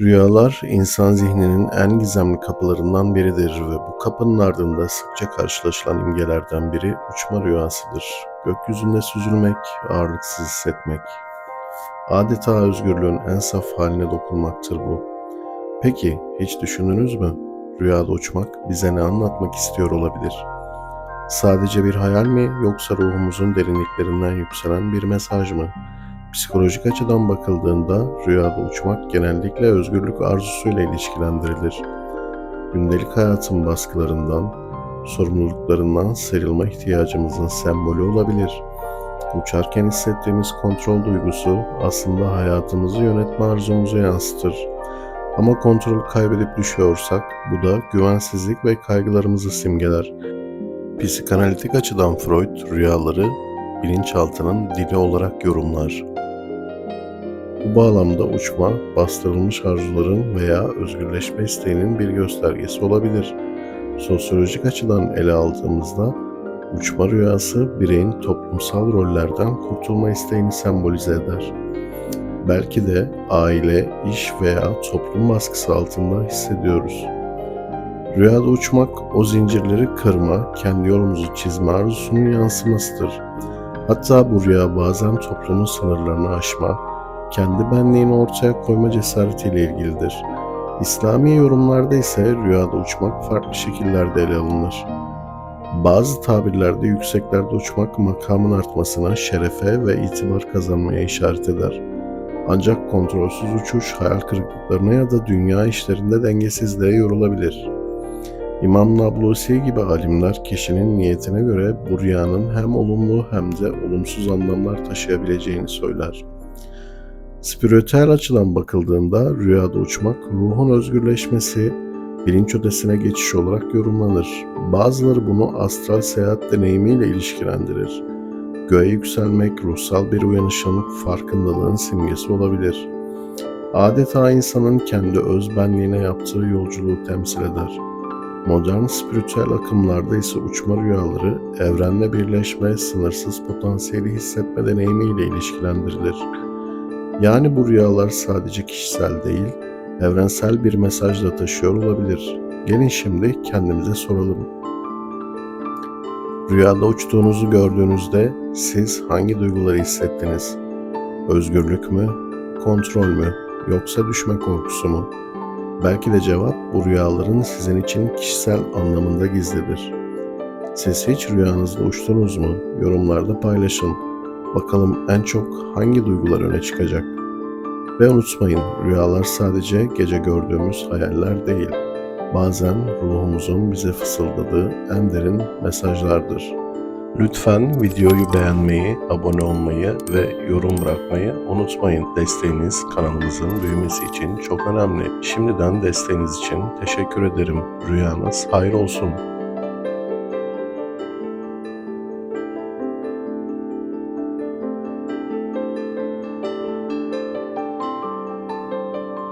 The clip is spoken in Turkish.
Rüyalar, insan zihninin en gizemli kapılarından biridir ve bu kapının ardında sıkça karşılaşılan imgelerden biri uçma rüyasıdır. Gökyüzünde süzülmek, ağırlıksız hissetmek. Adeta özgürlüğün en saf haline dokunmaktır bu. Peki, hiç düşündünüz mü? Rüyada uçmak bize ne anlatmak istiyor olabilir? Sadece bir hayal mi yoksa ruhumuzun derinliklerinden yükselen bir mesaj mı? Psikolojik açıdan bakıldığında rüyada uçmak genellikle özgürlük arzusuyla ilişkilendirilir. Gündelik hayatın baskılarından, sorumluluklarından sıyrılma ihtiyacımızın sembolü olabilir. Uçarken hissettiğimiz kontrol duygusu aslında hayatımızı yönetme arzumuzu yansıtır. Ama kontrol kaybedip düşüyorsak bu da güvensizlik ve kaygılarımızı simgeler. Psikanalitik açıdan Freud rüyaları bilinçaltının dili olarak yorumlar. Bu bağlamda uçma, bastırılmış arzuların veya özgürleşme isteğinin bir göstergesi olabilir. Sosyolojik açıdan ele aldığımızda uçma rüyası bireyin toplumsal rollerden kurtulma isteğini sembolize eder. Belki de aile, iş veya toplum baskısı altında hissediyoruz. Rüyada uçmak o zincirleri kırma, kendi yolumuzu çizme arzusunun yansımasıdır. Hatta bu rüya bazen toplumun sınırlarını aşma, kendi benliğini ortaya koyma cesaretiyle ilgilidir. İslami yorumlarda ise rüyada uçmak farklı şekillerde ele alınır. Bazı tabirlerde yükseklerde uçmak makamın artmasına, şerefe ve itibar kazanmaya işaret eder. Ancak kontrolsüz uçuş hayal kırıklıklarına ya da dünya işlerinde dengesizliğe yorulabilir. İmam Nablusi gibi alimler kişinin niyetine göre bu rüyanın hem olumlu hem de olumsuz anlamlar taşıyabileceğini söyler. Spiritüel açıdan bakıldığında rüyada uçmak ruhun özgürleşmesi, bilinç ötesine geçiş olarak yorumlanır. Bazıları bunu astral seyahat deneyimiyle ilişkilendirir. Göğe yükselmek ruhsal bir uyanışın, farkındalığın simgesi olabilir. Adeta insanın kendi öz benliğine yaptığı yolculuğu temsil eder. Modern spiritüel akımlarda ise uçma rüyaları evrenle birleşme, sınırsız potansiyeli hissetme deneyimiyle ilişkilendirilir. Yani bu rüyalar sadece kişisel değil, evrensel bir mesaj da taşıyor olabilir. Gelin şimdi kendimize soralım. Rüyada uçtuğunuzu gördüğünüzde siz hangi duyguları hissettiniz? Özgürlük mü, kontrol mü, yoksa düşme korkusu mu? Belki de cevap bu rüyaların sizin için kişisel anlamında gizlidir. Siz hiç rüyanızda uçtunuz mu? Yorumlarda paylaşın. Bakalım en çok hangi duygular öne çıkacak? Ve unutmayın, rüyalar sadece gece gördüğümüz hayaller değil. Bazen ruhumuzun bize fısıldadığı en derin mesajlardır. Lütfen videoyu beğenmeyi, abone olmayı ve yorum bırakmayı unutmayın. Desteğiniz kanalımızın büyümesi için çok önemli. Şimdiden desteğiniz için teşekkür ederim. Rüyanız hayır olsun.